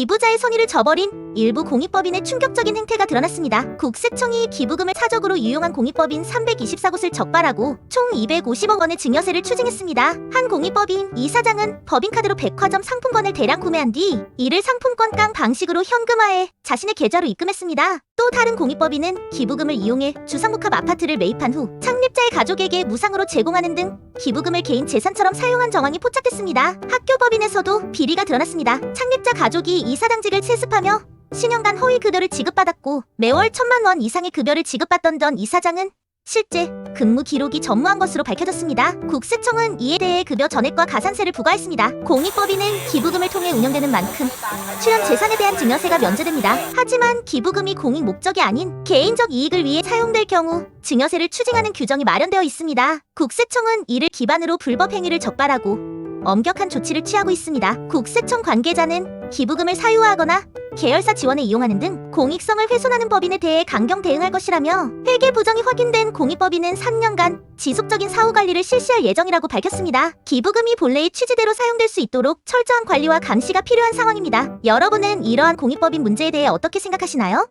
기부자의 선의를 저버린 일부 공익법인의 충격적인 행태가 드러났습니다. 국세청이 기부금을 사적으로 유용한 공익법인 324곳을 적발하고 총 250억 원의 증여세를 추징했습니다. 한 공익법인 이 사장은 법인카드로 백화점 상품권을 대량 구매한 뒤 이를 상품권깡 방식으로 현금화해 자신의 계좌로 입금했습니다. 또 다른 공익법인은 기부금을 이용해 주상복합 아파트를 매입한 후 창립자의 가족에게 무상으로 제공하는 등 기부금을 개인 재산처럼 사용한 정황이 포착됐습니다. 학교 법인에서도 비리가 드러났습니다. 창 립자 가족이 이 사장직을 세습하며 신용간 허위 급여를 지급받았고 매월 천만 원 이상의 급여를 지급받던 전 이 사장은 실제 근무 기록이 전무한 것으로 밝혀졌습니다. 국세청은 이에 대해 급여 전액과 가산세를 부과했습니다. 공익법인은 기부금을 통해 운영되는 만큼 출연 재산에 대한 증여세가 면제됩니다. 하지만 기부금이 공익 목적이 아닌 개인적 이익을 위해 사용될 경우 증여세를 추징하는 규정이 마련되어 있습니다. 국세청은 이를 기반으로 불법 행위를 적발하고 엄격한 조치를 취하고 있습니다. 국세청 관계자는 기부금을 사유화하거나 계열사 지원에 이용하는 등 공익성을 훼손하는 법인에 대해 강경 대응할 것이라며 회계 부정이 확인된 공익법인은 3년간 지속적인 사후 관리를 실시할 예정이라고 밝혔습니다. 기부금이 본래의 취지대로 사용될 수 있도록 철저한 관리와 감시가 필요한 상황입니다. 여러분은 이러한 공익법인 문제에 대해 어떻게 생각하시나요?